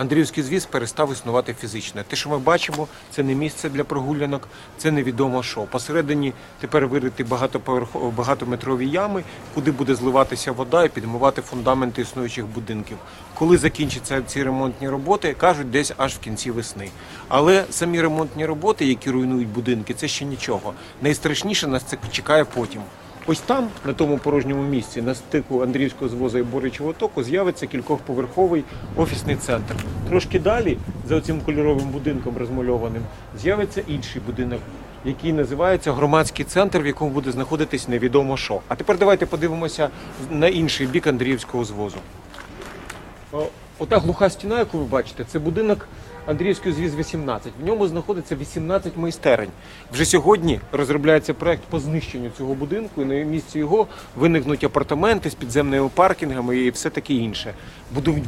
Андріївський звіз перестав існувати фізично. Те, що ми бачимо, це не місце для прогулянок, це невідомо що. Посередині тепер вириті багатоповерхо- багатометрові ями, куди буде зливатися вода і підмивати фундаменти існуючих будинків. Коли закінчаться ці ремонтні роботи, кажуть, десь аж в кінці весни. Але самі ремонтні роботи, які руйнують будинки, це ще нічого. Найстрашніше нас це чекає потім. Ось там, на тому порожньому місці, на стику Андріївського звозу і Боричого току, з'явиться кількохповерховий офісний центр. Трошки далі, за цим кольоровим будинком розмальованим, з'явиться інший будинок, який називається громадський центр, в якому буде знаходитись невідомо що. А тепер давайте подивимося на інший бік Андріївського звозу. Ота глуха стіна, яку ви бачите, це будинок Андріївської звіз 18. В ньому знаходиться 18 майстерень. Вже сьогодні розробляється проект по знищенню цього будинку, і на місці його виникнуть апартаменти з підземними паркінгами і все таке інше.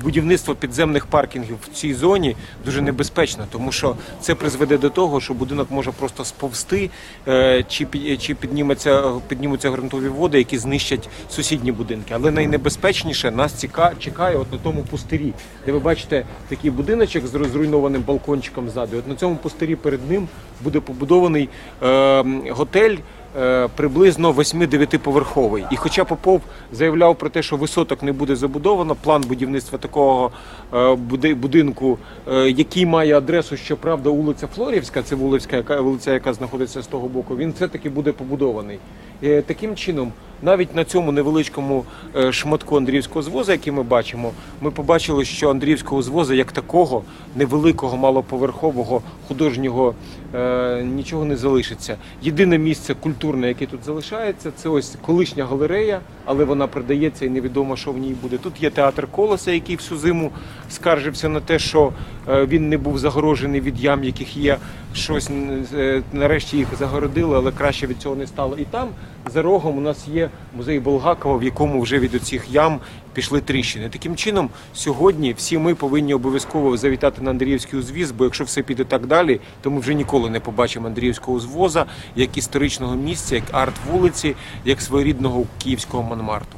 Будівництво підземних паркінгів в цій зоні дуже небезпечно, тому що це призведе до того, що будинок може просто сповзти, е, чи, пі- чи підніметься, піднімуться ґрунтові води, які знищать сусідні будинки. Але найнебезпечніше нас чекає от на тому пустирі, де ви бачите такий будиночок з розруйнованим балкончиком ззаду. От на цьому пустирі перед ним буде побудований е, готель. е, Приблизно 8-9 поверховий. І хоча Попов заявляв про те, що висоток не буде забудовано, план будівництва такого е, будинку, який має адресу, щоправда, вулиця Флорівська, це вулиця, яка вулиця, яка знаходиться з того боку, він все-таки буде побудований. Таким чином, навіть на цьому невеличкому шматку Андріївського звозу, який ми бачимо, ми побачили, що Андріївського звозу як такого невеликого, малоповерхового художнього нічого не залишиться. Єдине місце культурне, яке тут залишається, це ось колишня галерея, але вона продається і невідомо, що в ній буде. Тут є театр колоса, який всю зиму скаржився на те, що е, він не був загорожений від ям, яких є щось. е, Нарешті їх загородили, але краще від цього не стало. І там за рогом у нас є музей Болгакова, в якому вже від оцих ям пішли тріщини. Таким чином, сьогодні всі ми повинні обов'язково завітати на Андріївський узвіз, бо якщо все піде так далі, то ми вже ніколи не побачимо Андріївського узвоза як історичного місця, як арт вулиці, як своєрідного київського Монмарту.